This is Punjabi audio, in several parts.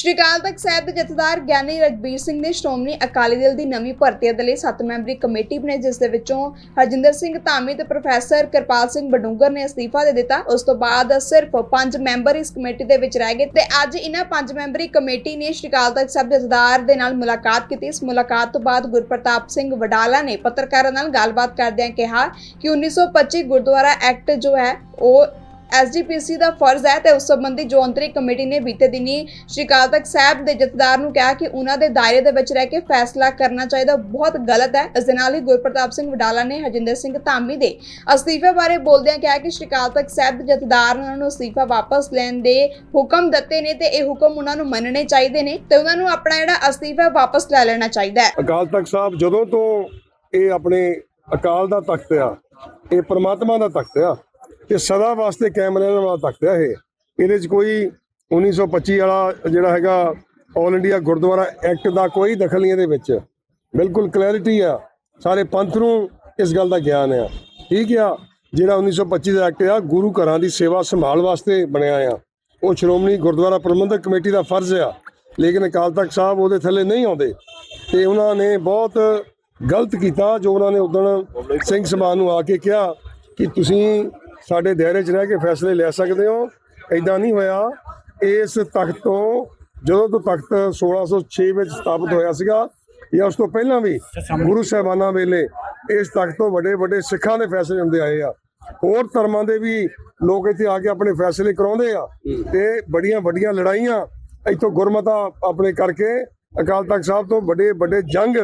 ਸ਼੍ਰੀ ਅਕਾਲ ਤਖਤ ਸਾਹਿਬ ਦੇ ਜਥੇਦਾਰ ਗਿਆਨੀ ਰਗਬੀਰ ਸਿੰਘ ਨੇ ਸ਼੍ਰੋਮਣੀ ਅਕਾਲੀ ਦਲ ਦੀ ਨਵੀਂ ਭਰਤੀ ਦੇ ਲਈ 7 ਮੈਂਬਰੀ ਕਮੇਟੀ ਬਣਾਈ ਜਿਸ ਦੇ ਵਿੱਚੋਂ ਹਰਜਿੰਦਰ ਸਿੰਘ ਧਾਮੀ ਤੇ ਪ੍ਰੋਫੈਸਰ ਕਿਰਪਾਲ ਸਿੰਘ ਬਡੂੰਗਰ ਨੇ ਅਸਤੀਫਾ ਦੇ ਦਿੱਤਾ। ਉਸ ਤੋਂ ਬਾਅਦ ਸਿਰਫ 5 ਮੈਂਬਰ ਇਸ ਕਮੇਟੀ ਦੇ ਵਿੱਚ ਰਹਿ ਗਏ ਤੇ ਅੱਜ ਇਹਨਾਂ 5 ਮੈਂਬਰੀ ਕਮੇਟੀ ਨੇ ਸ਼੍ਰੀ ਅਕਾਲ ਤਖਤ ਸਾਹਿਬ ਦੇ ਜਥੇਦਾਰ ਦੇ ਨਾਲ ਮੁਲਾਕਾਤ ਕੀਤੀ। ਇਸ ਮੁਲਾਕਾਤ ਤੋਂ ਬਾਅਦ ਗੁਰਪ੍ਰਤਾਪ ਸਿੰਘ ਵਡਾਲਾ ਨੇ ਪੱਤਰਕਾਰਾਂ ਨਾਲ ਗੱਲਬਾਤ ਕਰਦਿਆਂ ਕਿਹਾ ਕਿ 1925 ਗੁਰਦੁਆਰਾ ਐਕਟ ਜੋ ਹੈ, ਉਹ ਐਸਜੀਪੀਸੀ ਦਾ ਫਰਜ਼ ਹੈ ਤੇ ਉਸ ਸੰਬੰਧੀ ਜੋ ਅੰਤਰਿਕ ਕਮੇਟੀ ਨੇ ਬੀਤੇ ਦਿਨੀ ਸ਼੍ਰੀ ਅਕਾਲ ਤਖਤ ਸਾਹਿਬ ਦੇ ਜਥੇਦਾਰ ਨੂੰ ਕਿਹਾ ਕਿ ਉਹਨਾਂ ਦੇ ਦਾਇਰੇ ਦੇ ਵਿੱਚ ਰਹਿ ਕੇ ਫੈਸਲਾ ਕਰਨਾ ਚਾਹੀਦਾ, ਬਹੁਤ ਗਲਤ ਹੈ। ਇਸ ਦੇ ਨਾਲ ਹੀ ਗੁਰਪ੍ਰਤਾਪ ਸਿੰਘ ਵਡਾਲਾ ਨੇ ਹਰਜਿੰਦਰ ਸਿੰਘ ਧਾਮੀ ਦੇ ਅਸਤੀਫੇ ਬਾਰੇ ਬੋਲਦਿਆਂ ਕਿਹਾ ਕਿ ਸ਼੍ਰੀ ਅਕਾਲ ਤਖਤ ਸਾਹਿਬ ਦੇ ਜਥੇਦਾਰ ਨੇ ਉਹਨਾਂ ਨੂੰ ਅਸਤੀਫਾ ਵਾਪਸ ਲੈਣ ਦੇ ਹੁਕਮ ਦਿੱਤੇ ਨੇ ਤੇ ਇਹ ਹੁਕਮ ਉਹਨਾਂ ਨੂੰ ਮੰਨਣੇ ਚਾਹੀਦੇ ਨੇ ਤੇ ਉਹਨਾਂ ਨੂੰ ਆਪਣਾ ਜਿਹੜਾ ਅਸਤੀਫਾ ਵਾਪਸ ਲੈ ਲੈਣਾ ਚਾਹੀਦਾ ਹੈ। ਅਕਾਲ ਤਖਤ ਸਾਹਿਬ ਜਦੋਂ ਤੋਂ ਇਹ ਆਪਣੇ ਅਕਾਲ ਦਾ ਤਖਤ ਆ, ਇਹ ਪ੍ਰਮਾਤਮਾ ਦਾ ਤਖਤ ਆ ਤੇ ਸਦਾ ਵਾਸਤੇ ਕਾਇਮ ਰਹਿਣ ਵਾਲਾ ਤਖਤ ਆ ਇਹ। ਇਹਦੇ 'ਚ ਕੋਈ 1925 ਵਾਲਾ ਜਿਹੜਾ ਹੈਗਾ ਆਲ ਇੰਡੀਆ ਗੁਰਦੁਆਰਾ ਐਕਟ ਦਾ ਕੋਈ ਦਖਲ ਨਹੀਂ ਇਹਦੇ ਵਿੱਚ। ਬਿਲਕੁਲ ਕਲੈਰਿਟੀ ਆ। ਸਾਰੇ ਪੰਥ ਨੂੰ ਇਸ ਗੱਲ ਦਾ ਗਿਆਨ ਆ। ਠੀਕ ਆ, ਜਿਹੜਾ 1925 ਦਾ ਐਕਟ ਆ, ਗੁਰੂ ਘਰਾਂ ਦੀ ਸੇਵਾ ਸੰਭਾਲ ਵਾਸਤੇ ਬਣਿਆ ਆ। ਉਹ ਸ਼੍ਰੋਮਣੀ ਗੁਰਦੁਆਰਾ ਪ੍ਰਬੰਧਕ ਕਮੇਟੀ ਦਾ ਫਰਜ਼ ਆ। ਲੇਕਿਨ ਅਕਾਲ ਤਖਤ ਸਾਹਿਬ ਉਹਦੇ ਥੱਲੇ ਨਹੀਂ ਆਉਂਦੇ। ਤੇ ਉਹਨਾਂ ਨੇ ਬਹੁਤ ਗਲਤ ਕੀਤਾ ਜੋ ਉਹਨਾਂ ਨੇ ਉਦੋਂ ਸਿੰਘ ਸਭਾ ਨੂੰ ਆ ਕੇ ਕਿਹਾ ਕਿ ਤੁਸੀਂ ਸਾਡੇ ਦਾਇਰੇ 'ਚ ਰਹਿ ਕੇ ਫੈਸਲੇ ਲੈ ਸਕਦੇ ਹੋ। ਐਦਾਂ ਨਹੀਂ ਹੋਇਆ। ਇਸ ਤਖਤ ਤੋਂ ਜਦੋਂ ਤੋਂ ਤਖਤ 1606 ਵਿੱਚ ਸਥਾਪਿਤ ਹੋਇਆ ਸੀਗਾ ਜਾਂ ਉਸ ਤੋਂ ਪਹਿਲਾਂ ਵੀ ਗੁਰੂ ਸਾਹਿਬਾਨਾਂ ਵੇਲੇ ਇਸ ਤਖਤ ਤੋਂ ਵੱਡੇ ਵੱਡੇ ਸਿੱਖਾਂ ਦੇ ਫੈਸਲੇ ਹੁੰਦੇ ਆਏ ਆ। ਹੋਰ ਧਰਮਾਂ ਦੇ ਵੀ ਲੋਕ ਇੱਥੇ ਆ ਕੇ ਆਪਣੇ ਫੈਸਲੇ ਕਰਾਉਂਦੇ ਆ ਤੇ ਬੜੀਆਂ ਵੱਡੀਆਂ ਲੜਾਈਆਂ ਇੱਥੋਂ ਗੁਰਮਤਾ ਆਪਣੇ ਕਰਕੇ ਅਕਾਲ ਤਖਤ ਸਾਹਿਬ ਤੋਂ ਵੱਡੇ ਵੱਡੇ ਜੰਗ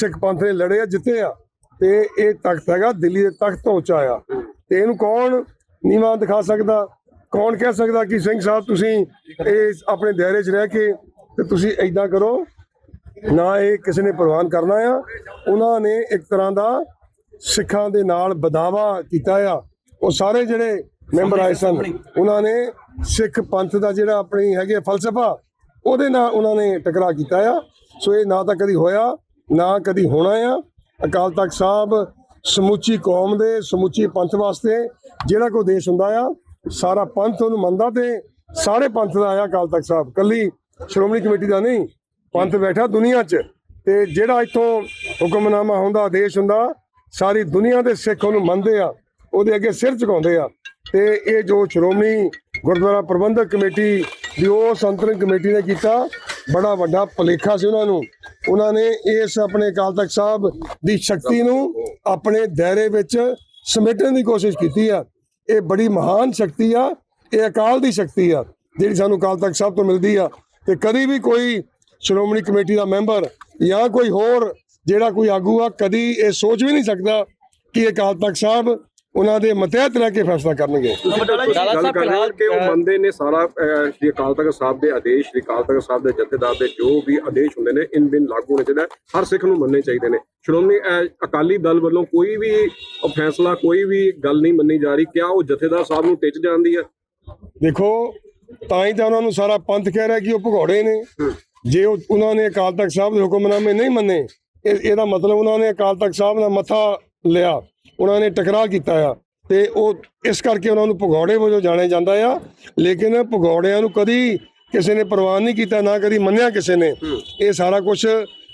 ਸਿੱਖ ਪੰਥ ਨੇ ਲੜੇ ਆ, ਜਿੱਤੇ ਆ। ਤੇ ਇਹ ਤਖਤ ਹੈਗਾ ਦਿੱਲੀ ਦੇ ਤਖਤ ਤੋਂ ਉੱਚਾ ਆ ਤੇ ਇਹਨੂੰ ਕੌਣ ਨੀਵਾਂ ਦਿਖਾ ਸਕਦਾ? ਕੌਣ ਕਹਿ ਸਕਦਾ ਕਿ ਸਿੰਘ ਸਾਹਿਬ ਤੁਸੀਂ ਇਹ ਆਪਣੇ ਦਾਇਰੇ 'ਚ ਰਹਿ ਕੇ ਤੇ ਤੁਸੀਂ ਐਦਾਂ ਕਰੋ? ਨਾ ਇਹ ਕਿਸੇ ਨੇ ਪ੍ਰਵਾਨ ਕਰਨਾ ਆ। ਉਹਨਾਂ ਨੇ ਇੱਕ ਤਰ੍ਹਾਂ ਦਾ ਸਿੱਖਾਂ ਦੇ ਨਾਲ ਬਦਾਵਾ ਕੀਤਾ ਆ। ਉਹ ਸਾਰੇ ਜਿਹੜੇ ਮੈਂਬਰ ਆਏ ਸਨ, ਉਹਨਾਂ ਨੇ ਸਿੱਖ ਪੰਥ ਦਾ ਜਿਹੜਾ ਆਪਣੀ ਹੈਗੇ ਫਲਸਫਾ, ਉਹਦੇ ਨਾਲ ਉਹਨਾਂ ਨੇ ਟਕਰਾਅ ਕੀਤਾ ਆ। ਸੋ ਇਹ ਨਾ ਤਾਂ ਕਦੀ ਹੋਇਆ, ਨਾ ਕਦੀ ਹੋਣਾ ਆ। ਅਕਾਲ ਤਖਤ ਸਾਹਿਬ ਸਮੁੱਚੀ ਕੌਮ ਦੇ, ਸਮੁੱਚੀ ਪੰਥ ਵਾਸਤੇ ਜਿਹੜਾ ਕੋਈ ਦੇਸ਼ ਹੁੰਦਾ ਆ, ਸਾਰਾ ਪੰਥ ਉਹਨੂੰ ਮੰਨਦਾ ਤੇ ਸਾਰੇ ਪੰਥ ਦਾ ਆਇਆ ਅਕਾਲ ਤਖਤ ਸਾਹਿਬ। ਕੱਲੀ ਸ਼੍ਰੋਮਣੀ ਕਮੇਟੀ ਦਾ ਨਹੀਂ, ਪੰਥ ਬੈਠਾ ਦੁਨੀਆ 'ਚ। ਤੇ ਜਿਹੜਾ ਇੱਥੋਂ ਹੁਕਮਨਾਮਾ ਹੁੰਦਾ, ਆਦੇਸ਼ ਹੁੰਦਾ, ਸਾਰੀ ਦੁਨੀਆ ਦੇ ਸਿੱਖ ਉਹਨੂੰ ਮੰਨਦੇ ਆ, ਉਹਦੇ ਅੱਗੇ ਸਿਰ ਝੁਕਾਉਂਦੇ ਆ। ਤੇ ਇਹ ਜੋ ਸ਼੍ਰੋਮਣੀ ਗੁਰਦੁਆਰਾ ਪ੍ਰਬੰਧਕ ਕਮੇਟੀ ਦੀ ਉਸ ਅੰਤਰਿਮ ਕਮੇਟੀ ਨੇ ਕੀਤਾ ਬੜਾ ਵੱਡਾ ਭੁਲੇਖਾ ਸੀ ਉਹਨਾਂ ਨੂੰ। ਉਹਨਾਂ ਨੇ ਇਸ ਆਪਣੇ ਅਕਾਲ ਤਖਤ ਸਾਹਿਬ ਦੀ ਸ਼ਕਤੀ ਨੂੰ ਆਪਣੇ ਦਾਇਰੇ ਵਿੱਚ ਸਮੇਟਣ ਦੀ ਕੋਸ਼ਿਸ਼ ਕੀਤੀ ਆ। ਇਹ ਬੜੀ ਮਹਾਨ ਸ਼ਕਤੀ ਆ, ਇਹ ਅਕਾਲ ਦੀ ਸ਼ਕਤੀ ਆ, ਜਿਹੜੀ ਸਾਨੂੰ ਅਕਾਲ ਤਖਤ ਸਾਹਿਬ ਤੋਂ ਮਿਲਦੀ ਆ। ਤੇ ਕਦੀ ਵੀ ਕੋਈ ਸ਼੍ਰੋਮਣੀ ਕਮੇਟੀ ਦਾ ਮੈਂਬਰ ਜਾਂ ਕੋਈ ਹੋਰ ਜਿਹੜਾ ਕੋਈ ਆਗੂ ਆ, ਕਦੀ ਇਹ ਸੋਚ ਵੀ ਨਹੀਂ ਸਕਦਾ ਕਿ ਅਕਾਲ ਤਖਤ ਸਾਹਿਬ ਉਹਨਾਂ ਦੇ ਮਤਹਿਤ ਰਹਿ ਕੇ ਫੈਸਲਾ ਕਰਨਗੇ। ਗੱਲ ਕਰ ਰਹੇ ਹਾਂ ਕਿ ਉਹ ਮੰਨਦੇ ਨੇ ਸਾਰਾ ਸ਼੍ਰੀ ਅਕਾਲ ਤਖਤ ਸਾਹਿਬ ਦੇ ਆਦੇਸ਼ ਸ਼੍ਰੀ ਅਕਾਲ ਤਖਤ ਸਾਹਿਬ ਦੇ ਜਥੇਦਾਰ ਦੇ ਜੋ ਵੀ ਆਦੇਸ਼ ਹੁੰਦੇ ਨੇ ਇਨ ਬਿਨ ਲਾਗੂ ਹੋਣੇ ਚਾਹੀਦਾ ਹੈ। ਹਰ ਸਿੱਖ ਨੂੰ ਮੰਨਣੇ ਚਾਹੀਦੇ ਨੇ। ਸ਼੍ਰੋਮਣੀ ਅਕਾਲੀ ਦਲ ਵੱਲੋਂ ਕੋਈ ਵੀ ਫੈਸਲਾ ਕੋਈ ਵੀ ਗੱਲ ਨਹੀਂ ਮੰਨੀ ਜਾ ਰਹੀ ਕਿਆ ਉਹ ਜਥੇਦਾਰ ਸਾਹਿਬ ਨੂੰ ਟਿਚ ਜਾਂਦੀ ਹੈ ਦੇਖੋ ਤਾਂ ਹੀ ਤਾਂ ਉਹਨਾਂ ਨੂੰ ਸਾਰਾ ਪੰਥ ਕਹਿ ਰਿਹਾ ਕਿ ਉਹ ਭਗੌੜੇ ਨੇ। ਜੇ ਉਹ ਉਹਨਾਂ ਨੇ ਅਕਾਲ ਤਖਤ ਸਾਹਿਬ ਦੇ ਹੁਕਮਨਾਮੇ ਨਹੀਂ ਮੰਨੇ ਇਹ- ਇਹਦਾ ਮਤਲਬ ਉਹਨਾਂ ਨੇ ਅਕਾਲ ਤਖਤ ਸਾਹਿਬ ਦਾ ਮੱਥਾ ਲਿਆ। ਉਹਨਾਂ ਨੇ ਟਕਰਾਅ ਕੀਤਾ ਆ। ਤੇ ਉਹ ਇਸ ਕਰਕੇ ਉਹਨਾਂ ਨੂੰ ਭਗੌੜੇ ਵਜੋਂ ਜਾਣਿਆ ਜਾਂਦਾ ਆ। ਲੇਕਿਨ ਭਗੌੜਿਆਂ ਨੂੰ ਕਦੀ ਕਿਸੇ ਨੇ ਪ੍ਰਵਾਨ ਨਹੀਂ ਕੀਤਾ ਨਾ ਕਦੀ ਮੰਨਿਆ ਕਿਸੇ ਨੇ। ਇਹ ਸਾਰਾ ਕੁਝ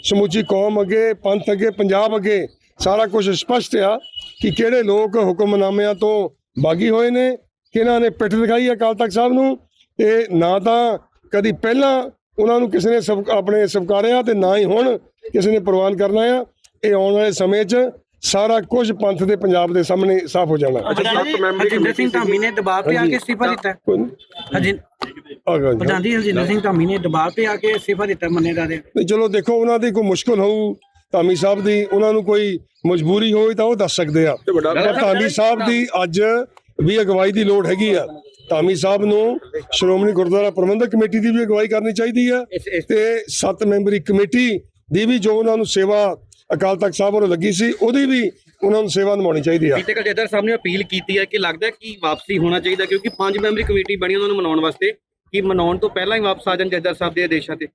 ਸਮੁੱਚੀ ਕੌਮ ਅੱਗੇ ਪੰਥ ਅੱਗੇ ਪੰਜਾਬ ਅੱਗੇ ਸਾਰਾ ਕੁਝ ਸਪਸ਼ਟ ਆ ਕਿ ਕਿਹੜੇ ਲੋਕ ਹੁਕਮਨਾਮਿਆਂ ਤੋਂ ਬਾਗੀ ਹੋਏ ਨੇ ਕਿਹਨਾਂ ਨੇ ਪਿੱਠ ਦਿਖਾਈ ਅਕਾਲ ਤਖਤ ਸਾਹਿਬ ਨੂੰ। ਤੇ ਨਾ ਤਾਂ ਕਦੀ ਪਹਿਲਾਂ ਉਹਨਾਂ ਨੂੰ ਕਿਸੇ ਨੇ ਆਪਣੇ ਸਵਕਾਰਿਆ ਤੇ ਨਾ ਹੀ ਹੁਣ ਕਿਸੇ ਨੇ ਪ੍ਰਵਾਨ ਕਰਨਾ ਆ। ਇਹ ਆਉਣ ਵਾਲੇ ਸਮੇਂ 'ਚ ਸਾਰਾ ਕੁਝ ਪੰਥ ਦੇ ਪੰਜਾਬ ਦੇ ਸਾਹਮਣੇ ਸਾਫ਼ ਹੋ ਜਾਣਾ। ਹਰਜਿੰਦਰ ਸਿੰਘ ਧਾਮੀ ਨੇ ਦਬਾਅ ਤੇ ਆ ਕੇ ਅਸਤੀਫਾ ਦਿੱਤਾ। ਕੋਈ ਨਹੀਂ। ਹਰਜਿੰਦ ਆ ਗਿਆ ਜੀ। ਪ੍ਰਧਾਨ ਜੀ ਹਰਜਿੰਦਰ ਸਿੰਘ ਧਾਮੀ ਨੇ ਦਬਾਅ ਤੇ ਆ ਕੇ ਅਸਤੀਫਾ ਦਿੱਤਾ ਮੰਨੇ ਦਾ ਦੇ ਚਲੋ ਦੇਖੋ ਉਹਨਾਂ ਦੀ ਕੋਈ ਮੁਸ਼ਕਲ ਹੋਊ ਧਾਮੀ ਸਾਹਿਬ ਦੀ ਉਹਨਾਂ ਨੂੰ ਕੋਈ ਮਜਬੂਰੀ ਹੋਈ ਤਾਂ ਉਹ ਦੱਸ ਸਕਦੇ ਆ। ਪਰ ਧਾਮੀ ਸਾਹਿਬ ਦੀ ਅੱਜ ਵੀ ਅਗਵਾਈ ਦੀ ਲੋੜ ਹੈਗੀ ਆ। ਧਾਮੀ ਸਾਹਿਬ ਨੂੰ ਸ਼੍ਰੋਮਣੀ ਗੁਰਦੁਆਰਾ ਪ੍ਰਬੰਧਕ ਕਮੇਟੀ ਦੀ ਵੀ ਅਗਵਾਈ ਕਰਨੀ ਚਾਹੀਦੀ ਆ ਤੇ ਸੱਤ ਮੈਂਬਰੀ ਕਮੇਟੀ ਦੀ ਵੀ ਜੋ ਉਹਨਾਂ ਨੂੰ ਸੇਵਾ ਅਕਾਲ ਤਖਤ ਸਾਹਿਬ ਵੱਲੋਂ ਲੱਗੀ ਸੀ ਉਹਦੀ ਵੀ ਉਹਨਾਂ ਨੂੰ ਸੇਵਾ ਨਿਭਾਉਣੀ ਚਾਹੀਦੀ ਆ। ਬੀਤੇ ਕੱਲ ਜਦਰ ਸਾਹਿਬ ਨੇ ਅਪੀਲ ਕੀਤੀ ਹੈ ਕਿ ਲੱਗਦਾ ਕਿ ਵਾਪਸੀ ਹੋਣਾ ਚਾਹੀਦਾ ਕਿਉਂਕਿ ਪੰਜ ਮੈਂਬਰੀ ਕਮੇਟੀ ਬਣੀ ਉਹਨਾਂ ਨੂੰ ਮਨਾਉਣ ਵਾਸਤੇ ਕਿ ਮਨਾਉਣ ਤੋਂ ਪਹਿਲਾਂ ਹੀ ਵਾਪਸ ਆ ਜਾਣ ਜਦਰ ਸਾਹਿਬ ਦੇ ਆਦੇਸ਼ਾਂ ਤੇ।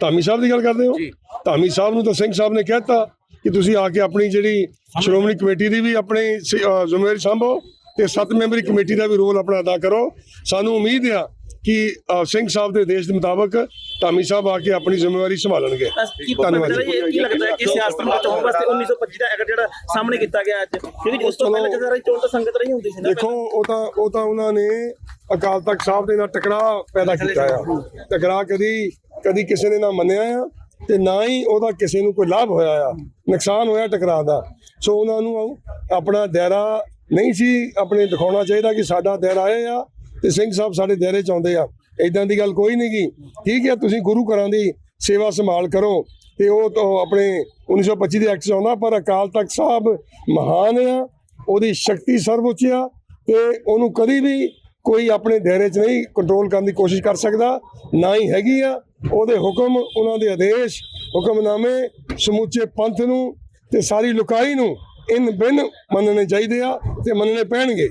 ਧਾਮੀ ਸਾਹਿਬ ਦੀ ਗੱਲ ਕਰਦੇ ਹੋ? ਜੀ। ਧਾਮੀ ਸਾਹਿਬ ਨੂੰ ਤਾਂ ਸਿੰਘ ਸਾਹਿਬ ਨੇ ਕਹਿਤਾ ਕਿ ਤੁਸੀਂ ਆ ਕੇ ਆਪਣੀ ਜਿਹੜੀ ਸ਼੍ਰੋਮਣੀ ਕਮੇਟੀ ਦੀ ਵੀ ਆਪਣੀ ਜ਼ਿੰਮੇਵਾਰੀ ਸੰਭੋ ਤੇ ਸੱਤ ਮੈਂਬਰੀ ਕਮੇਟੀ ਦਾ ਵੀ ਰੋਲ ਆਪਣਾ ਅਦਾ ਕਰੋ। ਸਾਨੂੰ ਉਮੀਦ ਆ ਕਿ ਸਿੰਘ ਸਾਹਿਬ ਦੇ ਦੇਸ਼ ਦੇ ਮੁਤਾਬਕ ਧਾਮੀ ਸਾਹਿਬ ਆ ਕੇ ਆਪਣੀ ਜ਼ਿੰਮੇਵਾਰੀ ਸੰਭਾਲਣਗੇ। ਧੰਨਵਾਦ ਜੀ। ਕੀ ਲੱਗਦਾ ਹੈ ਕਿ ਸਿਆਸਤ ਨੂੰ ਬਚਾਉਣ ਵਾਸਤੇ 1925 ਦਾ ਐਕਟ ਜਿਹੜਾ ਸਾਹਮਣੇ ਕੀਤਾ ਗਿਆ ਅੱਜ। ਕਿਉਂਕਿ ਉਸ ਤੋਂ ਪਹਿਲਾਂ ਜਦਾਂ ਚੋਣ ਤਾਂ ਸੰਗਤ ਰਹੀ ਹੁੰਦੀ ਸੀ ਨਾ ਦੇਖੋ ਉਹ ਤਾਂ ਉਹ ਤਾਂ ਉਹਨਾਂ ਨੇ ਅਕਾਲ ਤਖਤ ਸਾਹਿਬ ਦੇ ਨਾਲ ਟਕਰਾਅ ਪੈਦਾ ਕੀਤਾ ਆ। ਟਕਰਾਅ ਕਦੀ ਕਦੀ ਕਿਸੇ ਨੇ ਨਾ ਮੰਨਿਆ ਆ ਤੇ ਨਾ ਹੀ ਉਹਦਾ ਕਿਸੇ ਨੂੰ ਕੋਈ ਲਾਭ ਹੋਇਆ ਆ। ਨੁਕਸਾਨ ਹੋਇਆ ਟਕਰਾਅ ਦਾ। ਸੋ ਉਹਨਾਂ ਨੂੰ ਆਪਣਾ ਦਾਇਰਾ ਨਹੀਂ ਸੀ ਆਪਣੇ ਦਿਖਾਉਣਾ ਚਾਹੀਦਾ ਕਿ ਸਾਡਾ ਦਾਇਰਾ ਇਹ ਆ ਤੇ ਸਿੰਘ ਸਾਹਿਬ ਸਾਡੇ ਦਾਇਰੇ ਚ ਆਉਂਦੇ ਆ। ਇਦਾਂ ਦੀ ਗੱਲ ਕੋਈ ਨਹੀਂ ਗੀ ਠੀਕ ਹੈ ਤੁਸੀਂ ਗੁਰੂ ਘਰਾਂ ਦੀ ਸੇਵਾ ਸੰਭਾਲ ਕਰੋ ਤੇ ਉਹ ਤਾਂ ਆਪਣੇ 1925 ਦੇ ਐਕਟ ਚ ਆਉਂਦਾ, ਪਰ ਅਕਾਲ ਤਖਤ ਸਾਹਿਬ ਮਹਾਨ ਆ, ਉਹਦੀ ਸ਼ਕਤੀ ਸਰਵਉੱਚ ਆ ਤੇ ਉਹਨੂੰ ਕਦੀ ਵੀ ਕੋਈ ਆਪਣੇ ਦਾਇਰੇ 'ਚ ਨਹੀਂ ਕੰਟਰੋਲ ਕਰਨ ਦੀ ਕੋਸ਼ਿਸ਼ ਕਰ ਸਕਦਾ, ਨਾ ਹੀ ਹੈਗੀ ਆ। ਉਹਦੇ ਹੁਕਮ, ਉਹਨਾਂ ਦੇ ਆਦੇਸ਼, ਹੁਕਮਨਾਮੇ ਸਮੁੱਚੇ ਪੰਥ ਨੂੰ ਤੇ ਸਾਰੀ ਲੁਕਾਈ ਨੂੰ ਇਨ ਬਿਨ ਮੰਨਣੇ ਚਾਹੀਦੇ ਆ ਤੇ ਮੰਨਣੇ ਪੈਣਗੇ।